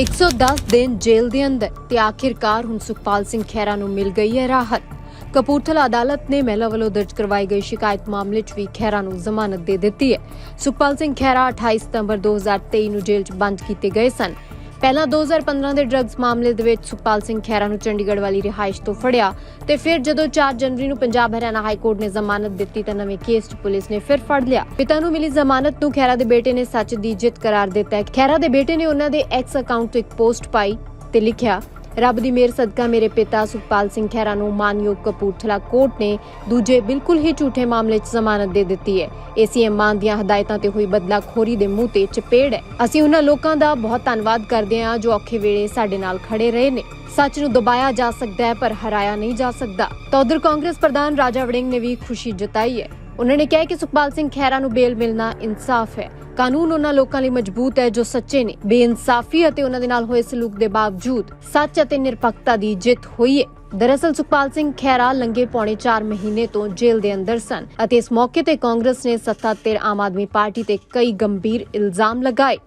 110 ਦਿਨ ਜੇਲ੍ਹ ਦੇ ਅੰਦਰ ਤੇ ਆਖਿਰਕਾਰ ਹੁਣ ਸੁਖਪਾਲ ਸਿੰਘ ਖਹਿਰਾ ਨੂੰ ਮਿਲ ਗਈ ਹੈ ਰਾਹਤ। ਕਪੂਰਥਲਾ ਅਦਾਲਤ ਨੇ ਮਹਿਲਾ ਵੱਲੋਂ ਦਰਜ ਕਰਵਾਈ ਗਈ ਸ਼ਿਕਾਇਤ ਮਾਮਲੇ 'ਚ ਵੀ ਖਹਿਰਾ ਨੂੰ ਜ਼ਮਾਨਤ ਦੇ ਦਿੱਤੀ ਹੈ। ਸੁਖਪਾਲ ਸਿੰਘ ਖਹਿਰਾ 28 ਸਤੰਬਰ 2023 ਨੂੰ ਜੇਲ੍ਹ 'ਚ ਬੰਦ ਕੀਤੇ ਗਏ ਸਨ। ਪਹਿਲਾਂ 2015 ਦੇ ਡਰੱਗਸ ਮਾਮਲੇ ਦੇ ਵਿੱਚ ਸੁਖਪਾਲ ਸਿੰਘ ਖਹਿਰਾ ਨੂੰ ਚੰਡੀਗੜ੍ਹ ਵਾਲੀ ਰਿਹਾਇਸ਼ ਤੋਂ ਫੜਿਆ ਤੇ ਫਿਰ ਜਦੋਂ 4 ਜਨਵਰੀ ਨੂੰ ਪੰਜਾਬ ਹਰਿਆਣਾ ਹਾਈ ਕੋਰਟ ਨੇ ਜ਼ਮਾਨਤ ਦਿੱਤੀ ਤਾਂ ਨਵੇਂ ਕੇਸ 'ਚ ਪੁਲਿਸ ਨੇ ਫਿਰ ਫੜ ਲਿਆ। ਪਿਤਾ ਨੂੰ ਮਿਲੀ ਜ਼ਮਾਨਤ ਨੂੰ ਖਹਿਰਾ ਦੇ ਬੇਟੇ ਨੇ ਸੱਚ ਦੀ ਜਿੱਤ ਕਰਾਰ ਦਿੱਤਾ। ਹੈ ਖਹਿਰਾ ਦੇ ਬੇਟੇ ਨੇ ਉਹਨਾਂ ਦੇ ਐਕਸ ਅਕਾਊਂਟ ਤੋਂ ਇੱਕ ਪੋਸਟ ਪਾਈ ਤੇ ਲਿਖਿਆ ਰੱਬ ਦੀ ਮਿਹਰ ਸਦਕਾ ਮੇਰੇ ਪਿਤਾ ਸੁਖਪਾਲ ਸਿੰਘ ਖਹਿਰਾ ਨੂੰ ਮਾਨਯੋਗ ਕਪੂਰਥਲਾ ਕੋਰਟ ਨੇ ਦੂਜੇ ਬਿਲਕੁਲ ਹੀ ਝੂਠੇ ਮਾਮਲੇ 'ਚ ਜ਼ਮਾਨਤ ਦੇ ਦਿੱਤੀ ਹੈ। ਏਸੀਐਮ ਮਾਨ ਦੀਆਂ ਹਦਾਇਤਾਂ ਤੇ ਹੋਈ ਬਦਲਾਖੋਰੀ ਦੇ ਮੂੰਹ ਤੇ ਚਪੇੜ ਹੈ। ਅਸੀਂ ਉਹਨਾਂ ਲੋਕਾਂ ਦਾ ਬਹੁਤ ਧੰਨਵਾਦ ਕਰਦੇ ਹਾਂ ਜੋ ਔਖੇ ਵੇਲੇ ਸਾਡੇ ਨਾਲ ਖੜੇ ਰਹੇ ਨੇ। ਸੱਚ ਨੂੰ ਦਬਾਇਆ ਜਾ ਸਕਦਾ ਹੈ ਪਰ ਹਰਾਇਆ ਨਹੀਂ ਜਾ ਸਕਦਾ। ਤਾਂ ਉਧਰ ਕਾਂਗਰਸ ਪ੍ਰਧਾਨ ਰਾਜਾ ਵੜਿੰਗ ਨੇ ਵੀ ਖੁਸ਼ੀ ਜਤਾਈ ਹੈ। ਉਹਨਾਂ ਨੇ ਕਿਹਾ ਕਿ ਸੁਖਪਾਲ ਸਿੰਘ ਖਹਿਰਾ ਨੂੰ ਬੇਲ ਮਿਲਣਾ ਇਨਸਾਫ ਹੈ। ਕਾਨੂੰਨ ਉਹਨਾਂ ਲੋਕਾਂ ਲਈ ਮਜ਼ਬੂਤ ਹੈ ਜੋ ਸੱਚੇ ਨੇ। ਬੇਇਨਸਾਫੀ ਅਤੇ ਉਹਨਾਂ ਦੇ ਨਾਲ ਹੋਏ ਸਲੂਕ ਦੇ ਬਾਵਜੂਦ ਸੱਚ ਅਤੇ ਨਿਰਪੱਖਤਾ ਦੀ ਜਿੱਤ ਹੋਈ ਹੈ। ਦਰਅਸਲ ਸੁਖਪਾਲ ਸਿੰਘ ਖਹਿਰਾ ਲੰਗੇ ਪੌਣੇ 4 ਮਹੀਨੇ ਤੋਂ ਜੇਲ੍ਹ ਦੇ ਅੰਦਰ ਸਨ ਅਤੇ ਇਸ ਮੌਕੇ ਤੇ ਕਾਂਗਰਸ ਨੇ ਸੱਤਾ ਤੇ ਆਮ ਆਦਮੀ ਪਾਰਟੀ ਤੇ ਕਈ ਗੰਭੀਰ ਇਲਜ਼ਾਮ ਲਗਾਏ।